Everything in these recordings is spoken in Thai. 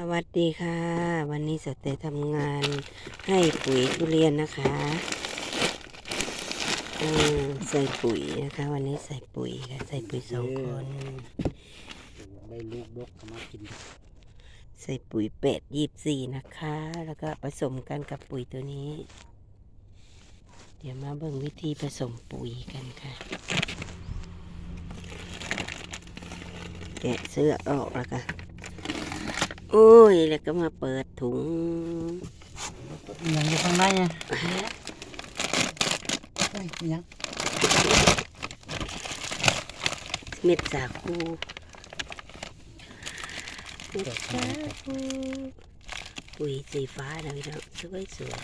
สวัสดีค่ะ วันนี้สเตย์ทำงานให้ปุ๋ยทุเรียนนะคะเออใส่ปุ๋ยนะคะ วันนี้ใส่ปุ๋ยค่ะใส่ปุ๋ยสองคนได้ลูกดกก็มากิน ใส่ปุ๋ยเป็ดยีบสี่นะคะ แล้วก็ผสมกันกับปุ๋ยตัวนี้ เดี๋ยวมาเบิ่งวิธีผสมปุ๋ยกันค่ะแกะเสื้อออกแล้วก็ โอ้ย แล้วก็มาเปิดถุงยังอยู่ข้างในไงเฮ้ยยังเม็ดสาคูเม็ดสาคูปุ๋ยสีฟ้านะพี่น้องสวยสวย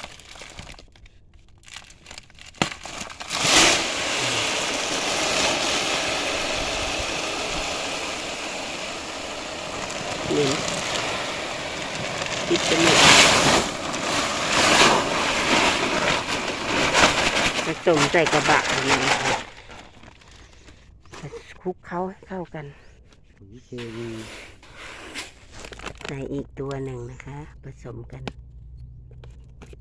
เหม็นปิดจมูกผ สมใส่กระบะนี่นะคะคลุกเขาให้เข้ากันปุ๋ยเคมีใส่อีกตัวหนึ่งนะคะ ผสมกัน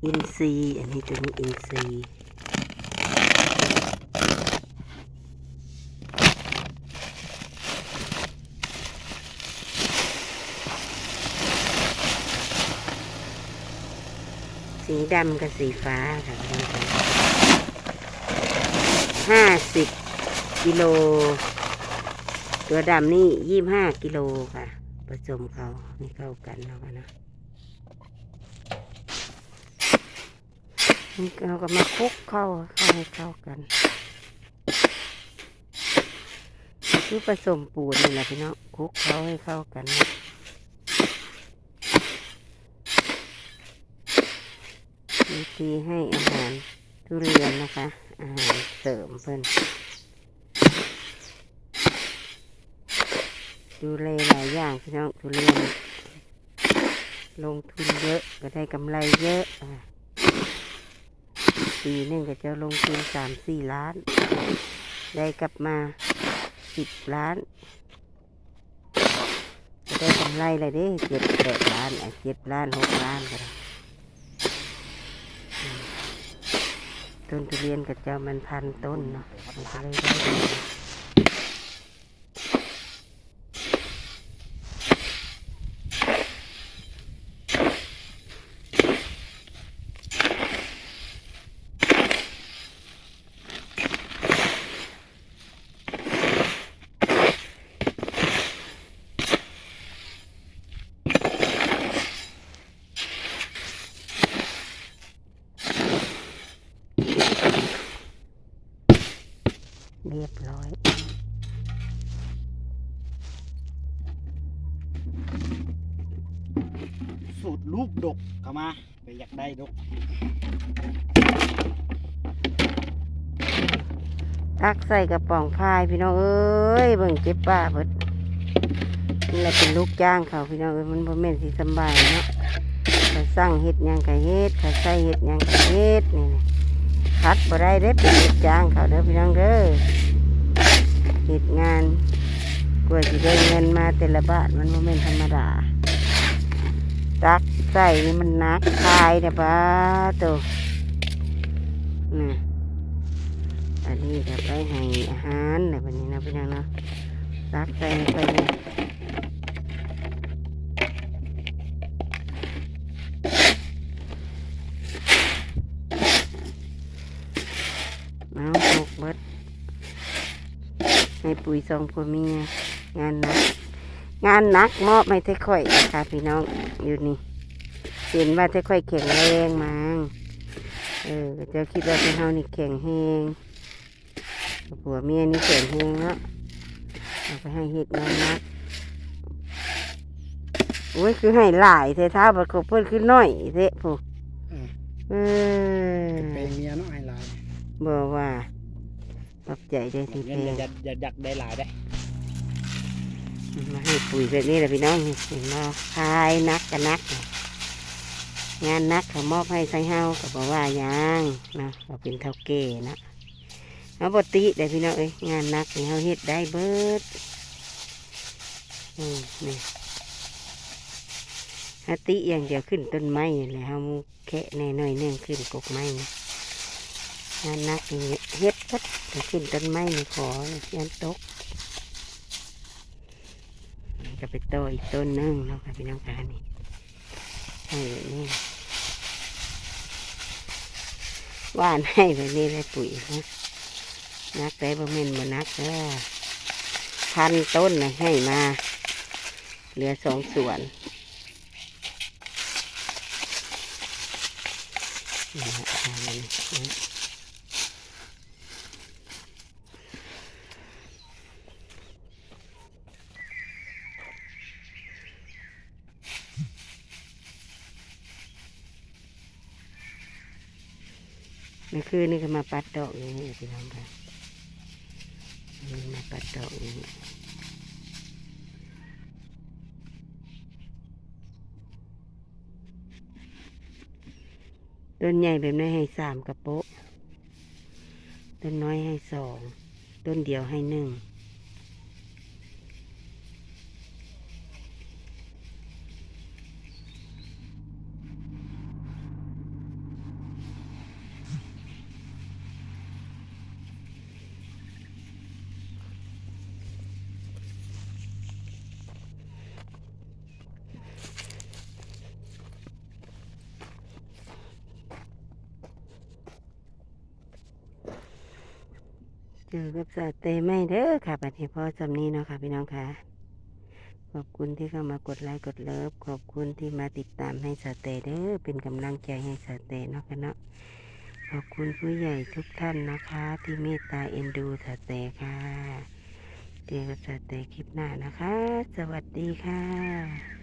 อินทรีอันนี้ตัวนี้อินทรีสีดำกับสีฟ้าค่ะ ห้าสิบกิโล ตัวดำนี่ยี่บห้ากิโลค่ะ ผสมเขาให้เข้ากันแล้วกันนะนี่เราก็มาคลุกเข้าเข้าให้เข้ากัน คือผสมปูนนี่แหละพี่น้องคลุกเข้าให้เข้ากันนะวิธีให้อาหาร ทุเรียนนะคะ อาหารเสริมเพิ่นดูแลหลายอย่างพี่น้องทุเรียน ลงทุนเยอะก็ได้กำไรเยอะปีหนึ่งก็จะลงทุนสามสี่ล้าน ได้กลับมาสิบล้านก็ได้กำไรเลยเด้เจ็ดแปดล้านเจ็ดล้านหกล้านก็ได้อืม ต้นทุเรียนก็จะมันพันต้นเนาะมันก็เลยได้ เรียบร้อย สูตรลูกดกเข้ามา ไปอยากได้ดก ตักใส่กระป๋องพายพี่น้องเอ้ยเบิ่งเจ็บป้าเบิดนี่แหละเป็นลูกจ้างเขาพี่น้องเอ้ยมันบ่แม่นสิสำบายเนาะเขาสั่งเฮ็ดหยังก็เฮ็ดเขาใส่เฮ็ดหยังก็เฮ็ดนี่นะคัดบ่ได้เด้เป็นลูกจ้างเขาเด้อพี่น้องเด้อ เฮ็ดงานกว่าจะได้เงินมาแต่ละบาทมันไม่เป็นธรรมดา ตักใส่นี่มันนักตายเด้อป้าตัวน่ะอันนี้จะไปให้อาหารในวันนี้นะพี่น้องเนาะตักใส่ไปเลยเอาหกเบิด ให้ปุ๋ยสองผัวเมียงานหนัก งานหนักมอบให้เท่ค่อยค่ะพี่น้องอยู่นี่เห็นว่าเท่ค่อยแข็งแรงมั้งเออเจะคิดว่าเท่านี่แข็งแรงผัวเมียนี่เสียงเฮงเนาะเอาไปให้เห็ดงานนะโอ้ยคือให้หลายเทเท้าบัดเขาเพิ่นคือน้อยเทะผู้เออเออเป็นเมียเนาะไอ้ลายบอกว่า ปรับใจได้ทีเงิเพนลงอยากอยากอยากได้หลายได้มาให้ปุ๋ยแบบนี้แหละพี่น้องเห็นมาพายนักกันนัก งานนักเขามอบให้ใส่เฮาก็บอกว่าหยังนะเราเป็นเท่าเก้นะเอาบติได้พี่น้องเอ้ยงานนักนี่เฮาเฮ็ดได้เบิดอืมนี่ฮัตติอย่างเดียวขึ้นต้นไม้นี่แหละเฮาแคะแน่หน่อยหนึงขึ้นกกไม้นี่ งานนักนี่เฮ็ดพัดขึ้นต้นไม้นี่ขอยันตกก็ไปโตอีกต้นนึงเนาะค่ะพี่น้องคะนี่ให้แบบนี้ว่านให้แบบนี้เลยปุ๋ยนะนักได้บ่แม่นบ่นักเด้อพันต้นนะให้มา เหลือสองส่วนนี่ฮะทางนี้นะ เมื่อคืนนี่ก็มาปัดดอกอย่างนี้พี่น้องค่ะนี่มาปัดดอกอย่างนี้ต้นใหญ่แบบนี้ให้สามกระโปะต้นน้อยให้สอง ต้นเดียวให้หนึ่ง กับสาเตไม่เด้อค่ะบัดนี้พอสำนี้เนาะค่ะพี่น้องค่ะ ขอบคุณที่เข้ามากดไลค์กดเลิฟ ขอบคุณที่มาติดตามให้สาเตเด้อเป็นกำลังใจให้สาเตเนาะค่ะเนาะขอบคุณผู้ใหญ่ทุกท่านนะคะ ที่เมตตาเอ็นดูสาเตค่ะ เจอกับสาเตคลิปหน้านะคะ สวัสดีค่ะ